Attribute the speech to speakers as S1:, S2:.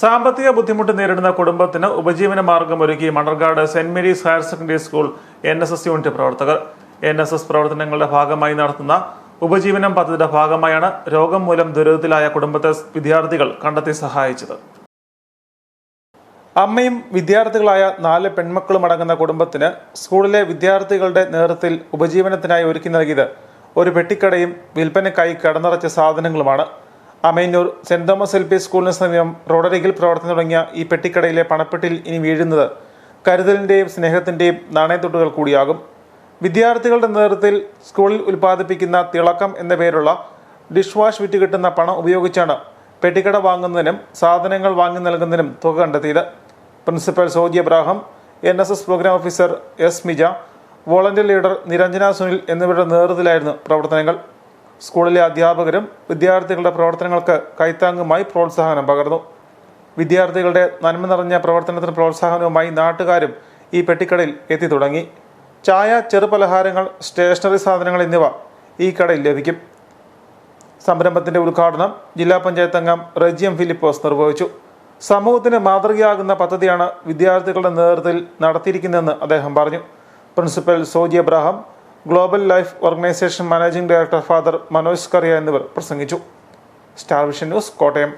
S1: സാമ്പത്തിക ബുദ്ധിമുട്ട് നേരിടുന്ന കുടുംബത്തിന് ഉപജീവന മാർഗം ഒരുക്കി Manarcad Saint Mary's higher secondary school N S S unit പ്രവർത്തകർ. എൻ എസ് എസ് പ്രവർത്തനങ്ങളുടെ ഭാഗമായി നടത്തുന്ന ഉപജീവനം പദ്ധതിയുടെ ഭാഗമായാണ് രോഗം മൂലം ദുരിതത്തിലായ കുടുംബത്തെ വിദ്യാർത്ഥികൾ കണ്ടെത്തി സഹായിച്ചത്. അമ്മയും വിദ്യാർത്ഥികളായ നാല് പെൺമക്കളും അടങ്ങുന്ന കുടുംബത്തിന് സ്കൂളിലെ വിദ്യാർത്ഥികളുടെ നേതൃത്വത്തിൽ ഉപജീവനത്തിനായി ഒരുക്കി നൽകിയത് ഒരു പെട്ടിക്കടയും വിൽപ്പനയ്ക്കായി കടനിറച്ച സാധനങ്ങളുമാണ്. Amayannoor Saint Thomas L P സ്കൂളിന് സമീപം റോഡരികിൽ പ്രവർത്തനം തുടങ്ങിയ ഈ പെട്ടിക്കടയിലെ പണപ്പെട്ടിൽ ഇനി വീഴുന്നത് കരുതലിന്റെയും സ്നേഹത്തിന്റെയും നാണയത്തുട്ടുകൾ കൂടിയാകും. വിദ്യാർത്ഥികളുടെ നേതൃത്വത്തിൽ സ്കൂളിൽ ഉൽപ്പാദിപ്പിക്കുന്ന തിളക്കം എന്ന പേരുള്ള ഡിഷ് വാഷ് വിറ്റ് കിട്ടുന്ന പണം ഉപയോഗിച്ചാണ് പെട്ടിക്കട വാങ്ങുന്നതിനും സാധനങ്ങൾ വാങ്ങി നൽകുന്നതിനും തുക കണ്ടെത്തിയത്. Principal Soji Abraham N S S programme officer S Mija volunteer leader Niranjana Sunil എന്നിവരുടെ നേതൃത്വത്തിലായിരുന്നു പ്രവർത്തനങ്ങൾ. സ്കൂളിലെ അധ്യാപകരും വിദ്യാർത്ഥികളുടെ പ്രവർത്തനങ്ങൾക്ക് കൈത്താങ്ങുമായി പ്രോത്സാഹനം പകർന്നു. വിദ്യാർത്ഥികളുടെ നന്മ നിറഞ്ഞ പ്രവർത്തനത്തിന് പ്രോത്സാഹനവുമായി നാട്ടുകാരും ഈ പെട്ടിക്കടയിൽ എത്തി തുടങ്ങി. ചായ ചെറുപലഹാരങ്ങൾ സ്റ്റേഷനറി സാധനങ്ങൾ എന്നിവ ഈ കടയിൽ ലഭിക്കും. സംരംഭത്തിന്റെ ഉദ്ഘാടനം ജില്ലാ പഞ്ചായത്ത് അംഗം റജിയം ഫിലിപ്പോസ് നിർവഹിച്ചു. സമൂഹത്തിന് മാതൃകയാകുന്ന പദ്ധതിയാണ് വിദ്യാർത്ഥികളുടെ നേതൃത്വത്തിൽ നടത്തിയിരിക്കുന്നതെന്ന് അദ്ദേഹം പറഞ്ഞു. Principal Soji Abraham global life organisation managing director father Manoj Kariya എന്നിവർ പ്രസംഗിച്ചു. Star Vision News Kottayam.